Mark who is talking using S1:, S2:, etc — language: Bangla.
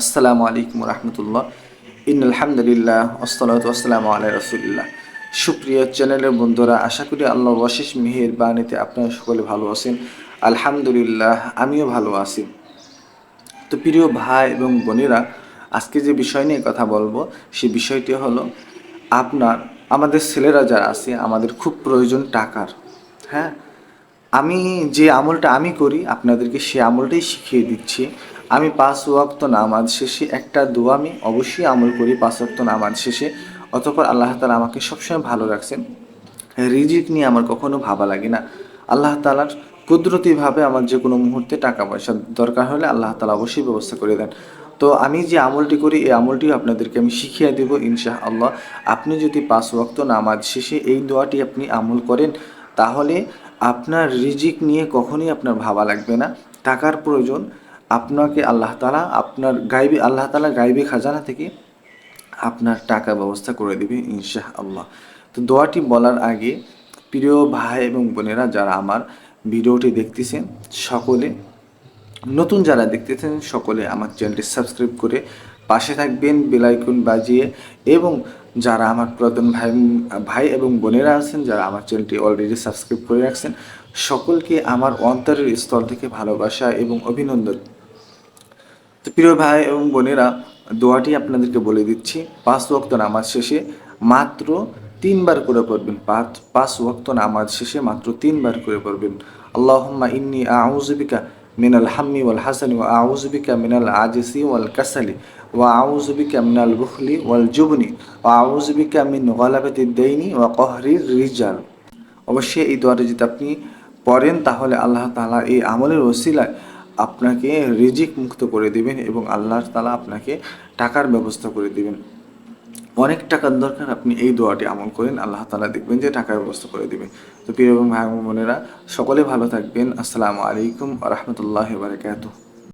S1: আসসালামু আলাইকুম রহমতুল্লাহ। ইন আলহামদুলিল্লাহ আসসালাতু আসসালামু আলাই রসুলিল্লাহ। সুপ্রিয় চ্যানেলের বন্ধুরা, আশা করি আল্লাহর অশেষ মেহের বাণীতে আপনারা সকলে ভালো আছেন। আলহামদুলিল্লাহ, আমিও ভালো আছি। তো প্রিয় ভাই এবং বোনেরা, আজকে যে বিষয় নিয়ে কথা বলব, সে বিষয়টি হলো আপনার, আমাদের ছেলেরা যারা আছে, আমাদের খুব প্রয়োজন টাকার। হ্যাঁ? আমি যে আমলটা আমি করি, আপনাদেরকে সে আমলটাই শিখিয়ে দিচ্ছি। আমি পাঁচ ওয়াক্ত নামাজ শেষে একটা দোয়া আমি অবশ্যই আমল করি পাঁচ ওয়াক্ত নামাজ শেষে। অতপর আল্লাহ তালা আমাকে সবসময় ভালো রাখছেন। রিজিক নিয়ে আমার কখনো ভাবা লাগে না। আল্লাহ তালার কুদরতিভাবে আমার যে কোনো মুহূর্তে টাকা পয়সা দরকার হলে আল্লাহ তালা অবশ্যই ব্যবস্থা করে দেন। তো আমি যে আমলটি করি, এই আমলটি আপনাদেরকে আমি শিখিয়ে দেব ইনশা আল্লাহ আপনি যদি পাঁচ ওয়াক্ত নামাজ শেষে এই দোয়াটি আপনি আমল করেন, তাহলে আপনার রিজিক নিয়ে কখনই আপনার ভাবা লাগবে না। টাকার প্রয়োজন আপনাকে আল্লাহ তালা আপনার গাইবি, আল্লাহ তালা গাইবি খাজানা থেকে আপনার টাকা ব্যবস্থা করে দিবে ইনশাহ আল্লাহ তো দোয়াটি বলার আগে প্রিয় ভাই এবং বোনেরা যারা আমার ভিডিওটি দেখতেছেন, সকলে, নতুন যারা দেখতেছেন, সকলে আমার চ্যানেলটি সাবস্ক্রাইব করে পাশে থাকবেন বেলাইকন বাজিয়ে এবং যারা আমার পুরাতন ভাই ভাই এবং বোনেরা আছেন, যারা আমার চ্যানেলটি অলরেডি সাবস্ক্রাইব করে রাখছেন, সকলকে আমার অন্তরের স্থল থেকে ভালোবাসা এবং অভিনন্দন। তো প্রিয় ভাই এবং বোনেরা, দোয়াটি আপনাদেরকে বলে দিচ্ছি, পাঁচ ওয়াক্ত নামাজ শেষে মাত্র তিনবার করে পড়বেন। পাঁচ পাঁচ ওয়াক্ত নামাজ শেষে মাত্র তিনবার করে পড়বেন। আল্লাহুম্মা ইন্নি আউযুবিকা মিনাল হাম্মি ওয়াল হাসানি ওয়া আউযুবিকা মিনাল আজিসি ওয়াল কাসালি ও আউজবিকা মিনাল বুখলি ওয়াল জুবনি ও আউযুবিকা মিন গলাবাতি দাইনি ও কহরির রিজাল। অবশ্যই এই দোয়াটা যদি আপনি পড়েন, তাহলে আল্লাহ তালা এই আমলের ওসিলায় আপনাকে রিজিক মুক্ত করে দিবেন এবং আল্লাহ তালা আপনাকে টাকার ব্যবস্থা করে দিবেন। অনেক টাকার দরকার, আপনি এই দোয়াটি আমল করেন, আল্লাহ তালা দেখবেন যে টাকার ব্যবস্থা করে দিবেন। তো প্রিয় এবং ভাই বোনেরা, সকলে ভালো থাকবেন। আসসালামু আলাইকুম রহমতুল্লাহ বারকাতুহ।